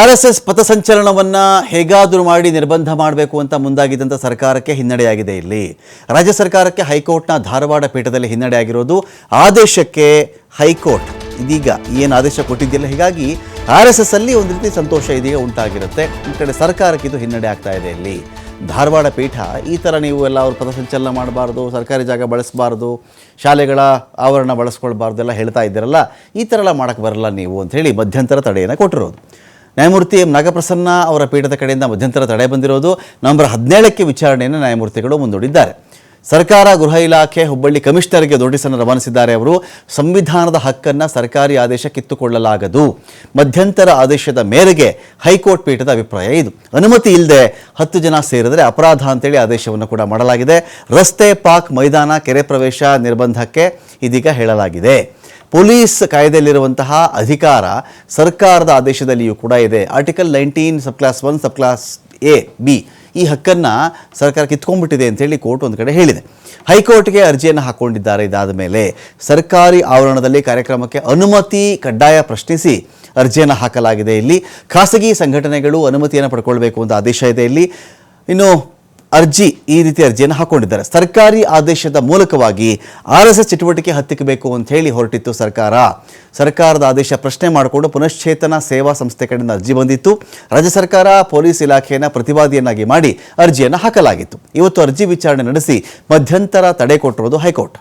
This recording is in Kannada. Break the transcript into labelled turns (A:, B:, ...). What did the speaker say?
A: ಆರ್ ಎಸ್ ಎಸ್ ಪಥಸಂಚಲನವನ್ನು ಹೇಗಾದರೂ ಮಾಡಿ ನಿರ್ಬಂಧ ಮಾಡಬೇಕು ಅಂತ ಮುಂದಾಗಿದ್ದಂಥ ಸರ್ಕಾರಕ್ಕೆ ಹಿನ್ನಡೆಯಾಗಿದೆ ಇಲ್ಲಿ. ರಾಜ್ಯ ಸರ್ಕಾರಕ್ಕೆ ಹೈಕೋರ್ಟ್ನ ಧಾರವಾಡ ಪೀಠದಲ್ಲಿ ಹಿನ್ನಡೆಯಾಗಿರೋದು ಆದೇಶಕ್ಕೆ ಹೈಕೋರ್ಟ್. ಇದೀಗ ಏನು ಆದೇಶ ಕೊಟ್ಟಿದ್ದಿಲ್ಲ, ಹೀಗಾಗಿ ಆರ್ ಎಸ್ ಎಸ್ ಅಲ್ಲಿ ಒಂದು ರೀತಿ ಸಂತೋಷ ಇದೀಗ ಉಂಟಾಗಿರುತ್ತೆ. ಈ ಕಡೆ ಸರ್ಕಾರಕ್ಕೆ ಇದು ಹಿನ್ನಡೆ ಆಗ್ತಾ ಇದೆ ಇಲ್ಲಿ. ಧಾರವಾಡ ಪೀಠ, ಈ ಥರ ನೀವು ಎಲ್ಲ ಅವ್ರ ಪಥಸಂಚಲನ ಮಾಡಬಾರ್ದು, ಸರ್ಕಾರಿ ಜಾಗ ಬಳಸಬಾರ್ದು, ಶಾಲೆಗಳ ಆವರಣ ಬಳಸ್ಕೊಳ್ಬಾರ್ದು ಎಲ್ಲ ಹೇಳ್ತಾ ಇದ್ದೀರಲ್ಲ, ಈ ಥರ ಎಲ್ಲ ಮಾಡೋಕ್ಕೆ ಬರಲ್ಲ ನೀವು ಅಂತ ಹೇಳಿ ಮಧ್ಯಂತರ ತಡೆಯನ್ನು ಕೊಟ್ಟಿರೋದು. ನ್ಯಾಯಮೂರ್ತಿ ಎಂ ನಾಗಪ್ರಸನ್ನ ಅವರ ಪೀಠದ ಕಡೆಯಿಂದ ಮಧ್ಯಂತರ ತಡೆ ಬಂದಿರೋದು ನವೆಂಬರ್ ಹದಿನೇಳಕ್ಕೆ ವಿಚಾರಣೆಯನ್ನು ನ್ಯಾಯಮೂರ್ತಿಗಳು ಮುಂದೂಡಿದ್ದಾರೆ. ಸರ್ಕಾರ ಗೃಹ ಇಲಾಖೆ, ಹುಬ್ಬಳ್ಳಿ ಕಮಿಷನರ್ಗೆ ನೋಟಿಸನ್ನು ರವಾನಿಸಿದ್ದಾರೆ ಅವರು. ಸಂವಿಧಾನದ ಹಕ್ಕನ್ನು ಸರ್ಕಾರಿ ಆದೇಶ ಕಿತ್ತುಕೊಳ್ಳಲಾಗದು. ಮಧ್ಯಂತರ ಆದೇಶದ ಮೇರೆಗೆ ಹೈಕೋರ್ಟ್ ಪೀಠದ ಅಭಿಪ್ರಾಯ ಇದು. ಅನುಮತಿ ಇಲ್ಲದೆ ಹತ್ತು ಜನ ಸೇರಿದರೆ ಅಪರಾಧ ಅಂತೇಳಿ ಆದೇಶವನ್ನು ಕೂಡ ಮಾಡಲಾಗಿದೆ. ರಸ್ತೆ ಪಾಕ್ ಮೈದಾನ, ಕೆರೆ ಪ್ರವೇಶ ನಿರ್ಬಂಧಕ್ಕೆ ಇದೀಗ ಹೇಳಲಾಗಿದೆ. ಪೊಲೀಸ್ ಕಾಯ್ದೆಯಲ್ಲಿರುವಂತಹ ಅಧಿಕಾರ ಸರ್ಕಾರದ ಆದೇಶದಲ್ಲಿಯೂ ಕೂಡ ಇದೆ. Article nineteen sub clause one sub clause A B ಈ ಹಕ್ಕನ್ನು ಸರ್ಕಾರ ಕಿತ್ಕೊಂಡ್ಬಿಟ್ಟಿದೆ ಅಂತೇಳಿ ಕೋರ್ಟ್ ಒಂದು ಕಡೆ ಹೇಳಿದೆ. ಹೈಕೋರ್ಟ್ಗೆ ಅರ್ಜಿಯನ್ನು ಹಾಕ್ಕೊಂಡಿದ್ದಾರೆ ಇದಾದ ಮೇಲೆ ಸರ್ಕಾರಿ ಆವರಣದಲ್ಲಿ ಕಾರ್ಯಕ್ರಮಕ್ಕೆ ಅನುಮತಿ ಕಡ್ಡಾಯ ಪ್ರಶ್ನಿಸಿ ಅರ್ಜಿಯನ್ನು ಹಾಕಲಾಗಿದೆ ಇಲ್ಲಿ. ಖಾಸಗಿ ಸಂಘಟನೆಗಳು ಅನುಮತಿಯನ್ನು ಪಡ್ಕೊಳ್ಬೇಕು ಅಂತ ಆದೇಶ ಇದೆ ಇಲ್ಲಿ. ಇನ್ನು ಅರ್ಜಿ ಈ ರೀತಿ ಅರ್ಜಿಯನ್ನು ಹಾಕೊಂಡಿದ್ದಾರೆ. ಸರ್ಕಾರಿ ಆದೇಶದ ಮೂಲಕವಾಗಿ ಆರ್ ಎಸ್ ಎಸ್ ಚಟುವಟಿಕೆ ಹತ್ತಿಕ್ಕಬೇಕು ಅಂತ ಹೇಳಿ ಹೊರಟಿತ್ತು ಸರ್ಕಾರ. ಸರ್ಕಾರದ ಆದೇಶ ಪ್ರಶ್ನೆ ಮಾಡಿಕೊಂಡು ಪುನಶ್ಚೇತನ ಸೇವಾ ಸಂಸ್ಥೆ ಕಡೆಯಿಂದ ಅರ್ಜಿ ಬಂದಿತ್ತು. ರಾಜ್ಯ ಸರ್ಕಾರ ಪೊಲೀಸ್ ಇಲಾಖೆಯನ್ನು ಪ್ರತಿವಾದಿಯನ್ನಾಗಿ ಮಾಡಿ ಅರ್ಜಿಯನ್ನು ಹಾಕಲಾಗಿತ್ತು. ಇವತ್ತು ಅರ್ಜಿ ವಿಚಾರಣೆ ನಡೆಸಿ ಮಧ್ಯಂತರ ತಡೆ ಕೊಟ್ಟಿರೋದು ಹೈಕೋರ್ಟ್.